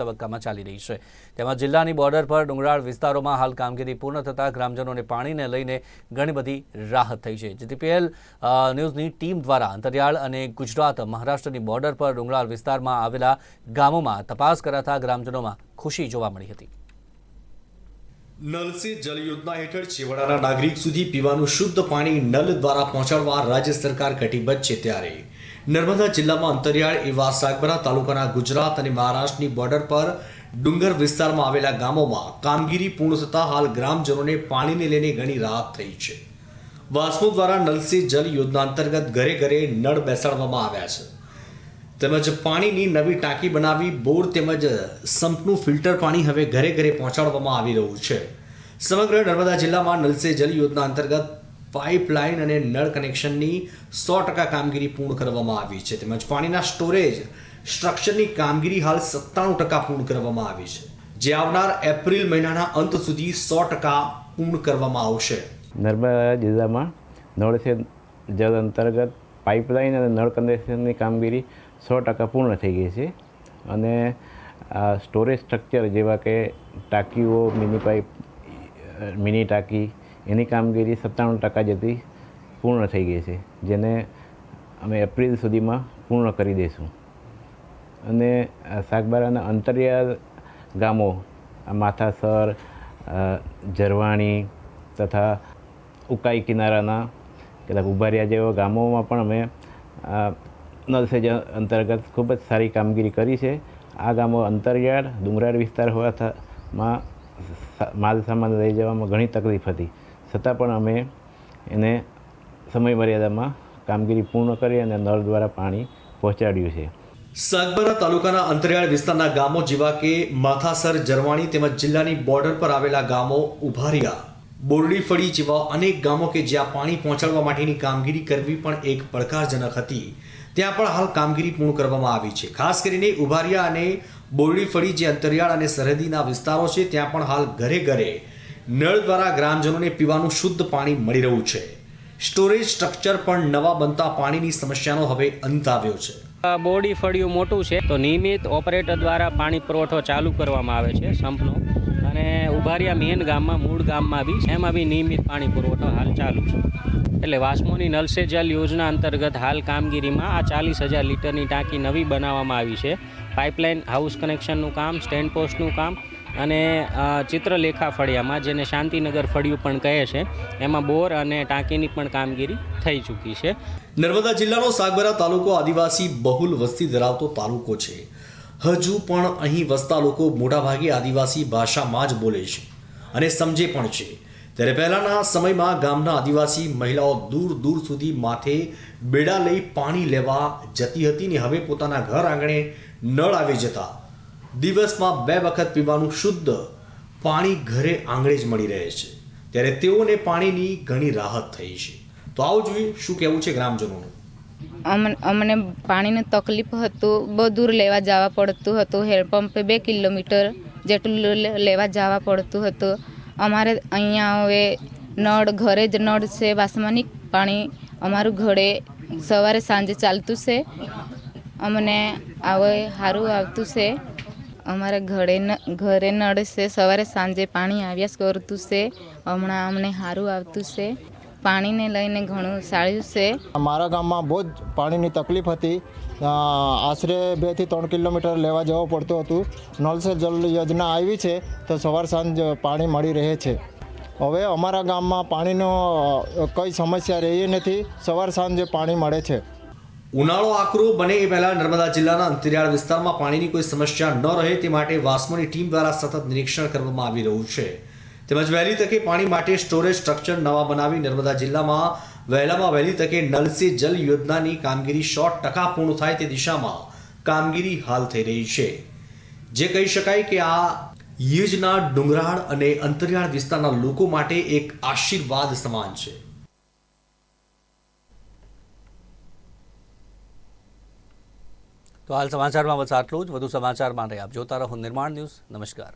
તબક્કામાં ચાલી રહી છે. તેમાં જિલ્લાની બોર્ડર પર ડુંગરાળ વિસ્તારોમાં હાલ કામગીરી પૂર્ણ થતાં ગ્રામજનોને પાણીને લઈને ઘણી બધી રાહત થઈ છે. જીટીપીએલ ન્યૂઝની ટીમ દ્વારા અંતરિયાળ અને ગુજરાત મહારાષ્ટ્રની બોર્ડર પર ડુંગરાળ વિસ્તારમાં આવેલા ગામોમાં તપાસ કરાતા ગ્રામજનોમાં ખુશી જોવા મળી હતી. નલ સે જલ યોજના હેઠળ છેવાડાના નાગરિક સુધી પીવાનું શુદ્ધ પાણી નલ દ્વારા પહોંચાડવા રાજ્ય સરકાર કટિબદ્ધ છે ત્યારે. નર્મદા જિલ્લામાં અંતરિયાળ એવા સાગબરા તાલુકાના ગુજરાત અને મહારાષ્ટ્રની બોર્ડર પર ડુંગર વિસ્તારમાં આવેલા ગામોમાં કામગીરી પૂર્ણ થતાં હાલ ગ્રામજનોને પાણીને લઈને ઘણી રાહત થઈ છે. વાસ્મો દ્વારા નલ સે જલ યોજના અંતર્ગત ઘરે ઘરે નળ બેસાડવામાં આવ્યા છે. તેમજ પાણીની નવી ટાંકી બનાવી બોર તેમજ સંપનું ફિલ્ટર પાણી હવે ઘરે ઘરે પહોંચાડવામાં આવી રહ્યું છે. સમગ્ર નર્મદા જિલ્લામાં નલ જલ યોજના અંતર્ગત પાઇપલાઇન અને નળ કનેક્શનની સો ટકા કામગીરી પૂર્ણ કરવામાં આવી છે. તેમજ પાણીના સ્ટોરેજ સ્ટ્રક્ચરની કામગીરી હાલ સત્તાણું ટકા પૂર્ણ કરવામાં આવી છે. જે આવનાર એપ્રિલ મહિનાના અંત સુધી સો ટકા પૂર્ણ કરવામાં આવશે. નર્મદા જિલ્લામાં નળ સે જળ અંતર્ગત પાઇપલાઇન અને નળ કનેક્શનની કામગીરી સો ટકા પૂર્ણ થઈ ગઈ છે. અને આ સ્ટોરેજ સ્ટ્રક્ચર જેવા કે ટાંકીઓ, મિની પાઇપ મિની ટાંકી એની કામગીરી સત્તાણું ટકા જેટલી પૂર્ણ થઈ ગઈ છે, જેને અમે એપ્રિલ સુધીમાં પૂર્ણ કરી દઈશું. અને શાકબારાના અંતરિયાળ ગામો માથાસર ઝરવાણી તથા ઉકાઈ કિનારાના કેટલાક ઉભારિયા જેવા ગામોમાં પણ અમે આ નલ સે અંતર્ગત ખૂબ જ સારી કામગીરી કરી છે. આ ગામો અંતરિયાળ, ડુંગરાળ વિસ્તાર હોવામાં માલ સામાન લઈ જવામાં ઘણી તકલીફ હતી. છતાં પણ અમે એને સમય મર્યાદામાં કામગીરી પૂર્ણ કરી અને નળ દ્વારા પાણી પહોંચાડ્યું છે. સાગબારા તાલુકાના અંતરિયાળ વિસ્તારના ગામો જેવા કે માથાસર, જરવાણી તેમજ જિલ્લાની બોર્ડર પર આવેલા ગામો ઉભારિયા, બોરડીફળી જેવા અનેક ગામો કે જ્યાં પાણી પહોંચાડવા માટેની કામગીરી કરવી પણ એક પડકારજનક હતી. ત્યાં પણ હાલ કામગીરી પૂર્ણ કરવામાં આવી છે. ખાસ કરીને ઉભારિયા અને બોરડી ફળી જે અંતરિયાળ અને સરહદીના વિસ્તારો છે, ત્યાં પણ હાલ ઘરે ઘરે નળ દ્વારા ગ્રામજનોને પીવાનું શુદ્ધ પાણી મળી રહ્યું છે. સ્ટોરેજ સ્ટ્રક્ચર પણ નવા બનતા પાણીની સમસ્યાનો હવે અંત આવ્યો છે. બોડી ફળિયું મોટું છે, તો નિયમિત ઓપરેટર દ્વારા પાણી પુરવઠો ચાલુ કરવામાં આવે છે, સંપનો. અને ઉભારિયા મેન ગામમાં, મૂળ ગામમાં બી, એમાં બી નિયમિત પાણી પુરવઠો હાલ ચાલુ છે. એટલે વાસ્મોની નલ જલ યોજના અંતર્ગત હાલ કામગીરીમાં આ ચાલીસ હજાર લીટરની ટાંકી નવી બનાવવામાં આવી છે. પાઇપલાઇન, હાઉસ કનેક્શનનું કામ, સ્ટેન્ડ પોસ્ટનું કામ અને ચિત્રલેખા ફળિયામાં, જેને શાંતિનગર ફળિયું પણ કહે છે, એમાં બોર અને ટાંકીની પણ કામગીરી થઈ ચૂકી છે. નર્મદા જિલ્લાનો સાગબારા તાલુકો આદિવાસી બહુલ વસ્તી ધરાવતો તાલુકો છે. હજુ પણ અહીં વસતા લોકો મોટાભાગે આદિવાસી ભાષામાં જ બોલે છે અને સમજે પણ છે. ત્યારે પહેલાના સમયમાં ગામના આદિવાસી મહિલાઓ દૂર દૂર સુધી માથે બેડા લઈ પાણી લેવા જતી હતી ને હવે પોતાના ઘર આંગણે નળ આવી જતા દિવસમાં બે વખત પીવાનું શુદ્ધ પાણી ઘરે આંગણે જ મળી રહે છે. ત્યારે તેઓને પાણીની ઘણી રાહત થઈ છે. તો આવું જોઈએ શું કહેવું છે ગ્રામજનોનું? અમને અમને પાણીની તકલીફ હતું બહુ દૂર લેવા જવા પડતું હતું હેન્ડપંપે બે કિલોમીટર જેટલું લેવા જવા પડતું હતું. અમારે અહીંયા હવે નળ, ઘરે જ નળ છે વાસમાની પાણી અમારું ઘરે સવારે સાંજે ચાલતું છે. અમને આવે સારું આવતું છે. અમારે ઘરે ઘરે નળ સવારે સાંજે પાણી આવ્યા કરતું છે. હમણાં અમને સારું આવતું છે. પાણીને લઈને ઘણું સારું છે. મારા ગામમાં બહુ જ પાણીની તકલીફ હતી. આશરે બેથી ત્રણ કિલોમીટર લેવા જવું પડતું હતું. નળ સે જલ યોજના આવી છે તો સવાર સાંજ પાણી મળી રહે છે. હવે અમારા ગામમાં પાણીનો કંઈ સમસ્યા રહી નથી. સવાર સાંજે પાણી મળે છે. ઉનાળો આકરો બને એ પહેલા નર્મદા જિલ્લાના અંતરિયાળ વિસ્તારમાં પાણીની કોઈ સમસ્યા ન રહે તે માટે વાસ્મોની ટીમ દ્વારા સતત નિરીક્ષણ કરવામાં આવી રહ્યું છે. તેમજ વહેલી તકે પાણી માટે સ્ટોરેજ સ્ટ્રક્ચર નવા બનાવી નર્મદા જિલ્લામાં વહેલામાં વહેલી તકે નલ સે જલ યોજનાની કામગીરી સો ટકા પૂર્ણ થાય તે દિશામાં કામગીરી હાલ થઈ રહી છે. જે કહી શકાય કે આ યોજના ડુંગરાળ અને અંતરિયાળ વિસ્તારના લોકો માટે એક આશીર્વાદ સમાન છે. તો હાલ સમાચારમાં બસ આટલું જ. વધુ સમાચાર માટે આપ જોતા રહો નિર્માણ ન્યૂઝ. નમસ્કાર.